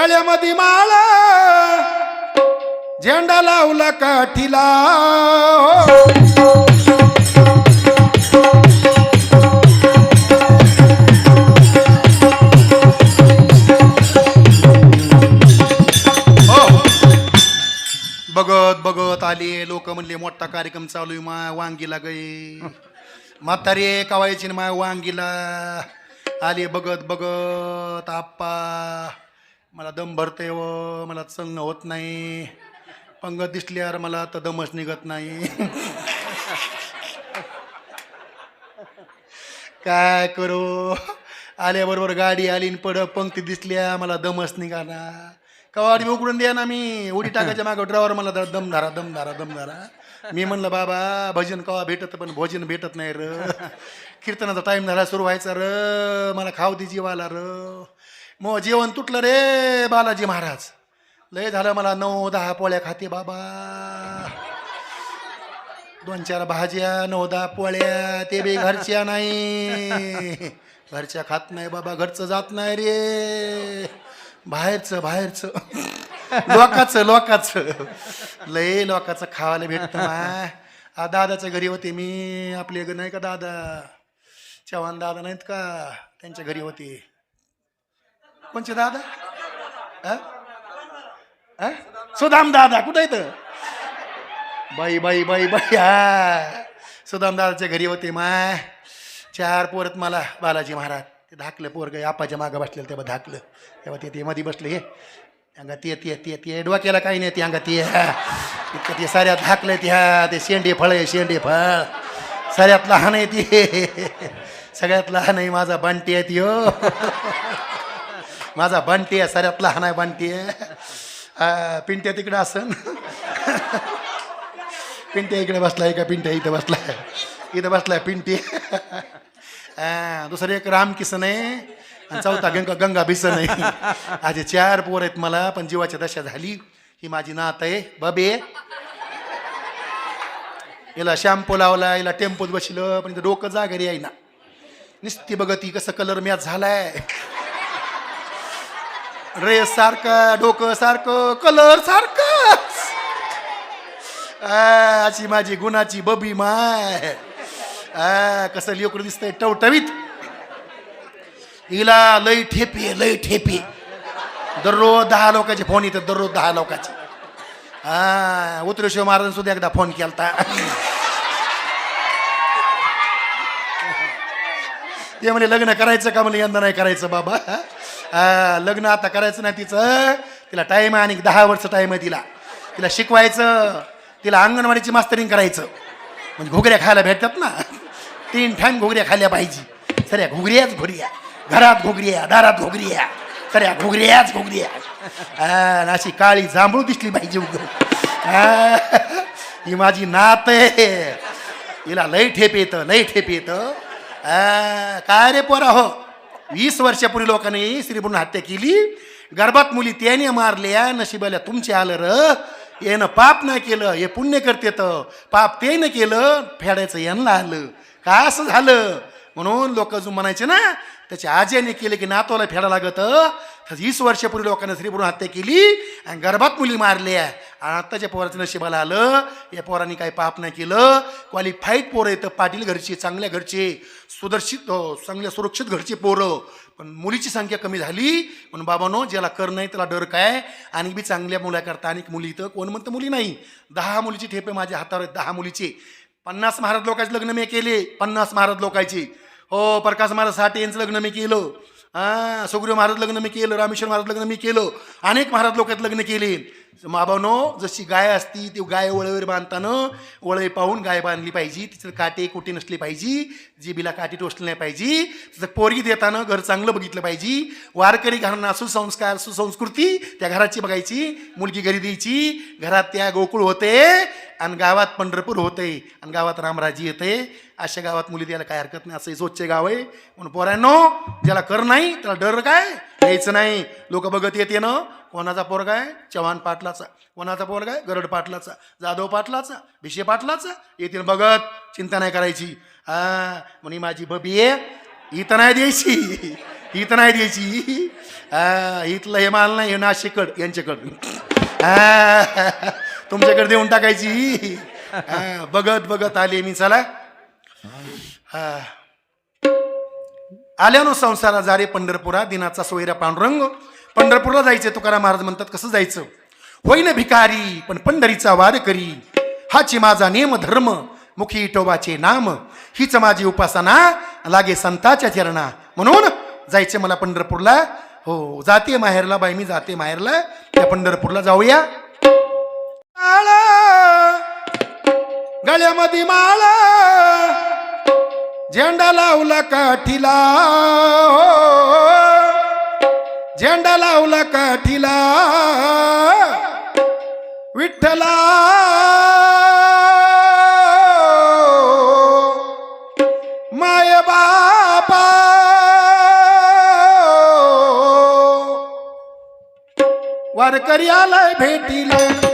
गळ्यामध्ये माळ. झेंडा लावला काठीला. हो. बघत बघत आले. लोक म्हणले मोठा कार्यक्रम चालू आहे माय वांगीला गई. म्हातारे कवायची ना माय वांगीला. आले बघत बघत आप्पा. मला दम भरते व मला चलणं होत नाही. पंगत दिसल्यावर मला तर दमच निघत नाही. काय करू? आल्याबरोबर गाडी आली पड पंक्ती दिसल्या मला दमच निघाला. कवाडी उघडून द्या ना मी? उडी टाकायच्या मागं ड्रायव्हर मला दम धारा दम धारा दम धारा. मी म्हणलं बाबा भजन कवा भेटत पण भोजन भेटत नाही र. कीर्तनाचा टाईम झाला सुरू व्हायचा र. मला खाऊ दे जीवाला र. मग जेवण तुटलं रे बालाजी महाराज. लय झालं मला नऊ दहा पोळ्या खाते बाबा. दोन चार भाज्या नऊ दहा पोळ्या ते बी घरच्या नाही. घरच्या खात नाही बाबा घरचं जात नाही रे. बाहेरचं बाहेरचं. लोकाचं लोकाचं. लय लोकाचं खावायला भेटतं ना आ दादाच्या घरी होते मी आपले नाही का दादा? चव्हाण दादा नाहीत का? त्यांच्या घरी होते. कोणचे दादा? सुदाम दादा कुठं येतं बाई बाई बाई बाई हा. सुदाम दादाच्या घरी होते माय चार पोरत मला बालाजी महाराज. ते धाकलं पोरग आपाच्या मागं बसलेलं तेव्हा धाकलं. तेव्हा ते ते मध्ये बसले हे. अंगा ते ते ते ते. डोक्याला काही नाही ते अंगा ते इतकं ते साऱ्यात धाकलं ते हा. ते शेंडे फळ आहे शेंडे फळ. साऱ्यात लहान आहे ते. सगळ्यात लहान आहे माझा बंटी आहे त्यो माझा बांटी आहे सऱ्यात लहान आहे बंटी आहे. हा, पिंट्या तिकडं असन. पिंट्या इकडे बसलाय का? पिंट्या इथं बसलाय. इथं बसलाय पिंटी. दुसरं एक रामकिसन आहे. आणि चौथा गंगा गंगा बिसन आहे. आजे चार पोर आहेत मला पण जीवाची दशा झाली. ही माझी नात आहे. बबे. याला शॅम्पू लावला याला टेम्पोत बसलं पण इथं डोकं जागरी आहे ना. नुसती बघती कसं कलर मॅच झालाय. ड्रेस सारखं डोकं सारखं कलर सारखं. अशी माझी गुणाची बबी माय. कसं लेकरू दिसतंय टवटवीत. हिला लई ठेपी लई ठेपी. दररोज दहा लोकांचे फोन येतात दररोज दहा लोकांचे. हा उतरेश्वर महाराज सुद्धा एकदा फोन केलता. ते म्हणे लग्न करायचं का? म्हणे यंदा नाही करायचं बाबा. हा, लग्न आता करायचं नाही तिचं. तिला टाईम आहे आणि दहा वर्ष टाईम आहे तिला. तिला शिकवायचं तिला अंगणवाडीची मास्तरिंग करायचं. म्हणजे घुगऱ्या खायला भेटतात ना. तीन ठाम घुगऱ्या खाल्ल्या पाहिजे. सऱ्या घुगऱ्याच घुगऱ्या. घरात घुगऱ्या दारात घुगऱ्या. सऱ्या घुगऱ्याच घुगऱ्या. अशी काळी जांभळू दिसली पाहिजे उग. ही माझी नात आहे. हिला लई ठेप येतं लई ठेप येतं. काय रे पोरा हो? वीस वर्षापूर्वी लोकांनी स्त्रीपूर्ण हत्या केली. गर्भात मुली त्याने मारल्या नशिबाला तुमचे आलं र यानं पाप नाही केलं हे पुण्य करते तर पाप ते न केलं फेडायचं यांना आलं. का असं झालं? म्हणून लोक जो म्हणायचे ना त्याच्या आजीने केलं की नातोला फेडा लागत. तर वीस वर्षापूर्वी लोकांनी स्त्रीपूर्ण हत्या केली आणि गर्भात मुली मारल्या. आणि आत्ताच्या पोराचं नशिबाला आलं या पोरांनी काही पाप नाही केलं. क्वालिफाईड पोरं येतं पाटील घरचे चांगल्या घरचे सुदर्शित हो, चांगल्या सुरक्षित घरचे पोरं. पण मुलीची संख्या कमी झाली. पण बाबानो ज्याला कर नाही त्याला डर काय? आणि बी चांगल्या मुलाकरता आणि मुली इथं कोण म्हणतं मुली नाही. दहा मुलीची ठेपे माझ्या हातावर आहेत दहा मुलीचे. पन्नास महाराज लोकांचे लग्न मी केले पन्नास महाराज लोकांचे. हो प्रकाश महाराज साठे यांचं लग्न मी केलं. हां सुग्रीव महाराज लग्न मी केलं रामेश्वर महाराज लग्न मी केलं. अनेक महाराज लोकात लग्न केले. माबानो जशी गाय असती ती गाय वळवेर बांधताना वळवे पाहून गाय बांधली पाहिजे. तिचं काटे कुटे नसले पाहिजे. जीबीला काटे टोचले नाही पाहिजे. तिचं पोरगी देताना घर चांगलं बघितलं पाहिजे. वारकरी घरांना सुसंस्कार सुसंस्कृती त्या घराची बघायची. मुलगी घरी द्यायची. घरात त्या गोकुळ होते आणि गावात पंढरपूर होते आणि गावात रामराजी येते. अशा गावात मुली द्यायला काय हरकत नाही. असं हे स्वच्छ गाव आहे. म्हणून पोरांनो ज्याला कर नाही त्याला डर काय? यायचं नाही. लोक बघत येते ना. कोणाचा पोरगा आहे? चव्हाण पाटलाचा. कोणाचा पोरगा आहे? गरड पाटलाचा. जाधव पाटलाचा? भिशे पाटलाचा? येतील बघत. चिंता नाही करायची. हा म्हणे माझी बबी आहे. इथं नाही द्यायची. हित नाही द्यायची. हा, इथलं हे माल नाही हे नाशिकड यांच्याकड. हा, तुमच्याकडे देऊन टाकायची. हा, बघत बघत आले मी चला. हा. आल्यानो संसारा जारे पंढरपुरा दिनाचा सोयरा पांडुरंग. पंढरपूरला जायचे तुकाराम महाराज म्हणतात कसं जायचं? होईन भिकारी पण पंढरीचा वार करी. हाची माझा नेम धर्म मुखी टोबाचे नाम. हीच माझी उपासना लागे संताच्या चरणा. म्हणून जायचे मला पंढरपूरला. हो जाते माहेरला बाई मी जाते माहेरला. त्या पंढरपूरला जाऊया. माळा, गळ्यामध्ये माळा. झेंडा लावला काठीला. हो, झेंडा लावला काठीला. विठ्ठला. माय बापा. वारकरी आलाय भेटीला.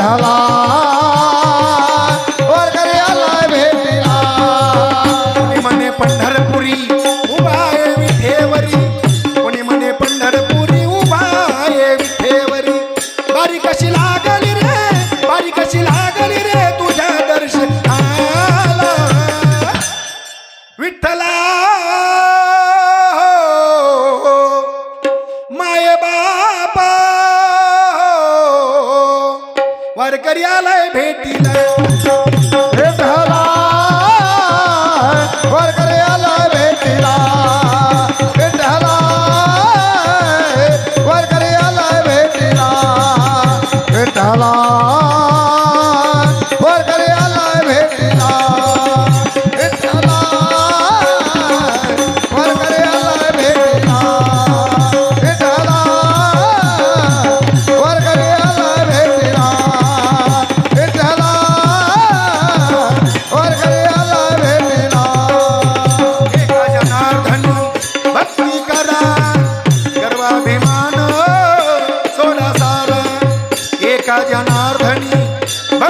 विठ्ठला वारकरी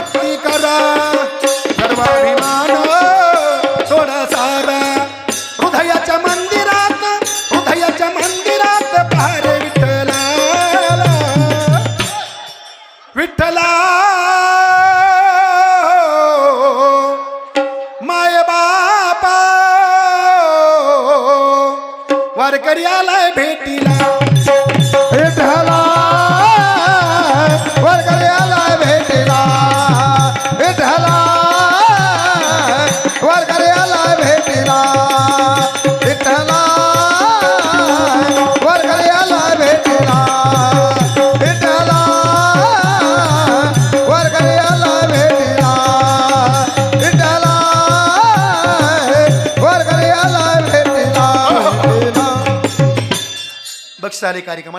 भक्ती करा. सर्वाभिमान सोडा सारा. हृदयाच्या मंदिरात हृदयाच्या मंदिरात पहार विठ्ठला विठ्ठला. माय बापा. वारकरी आलाय भेटीला. लक्ष कार्यक्रमाला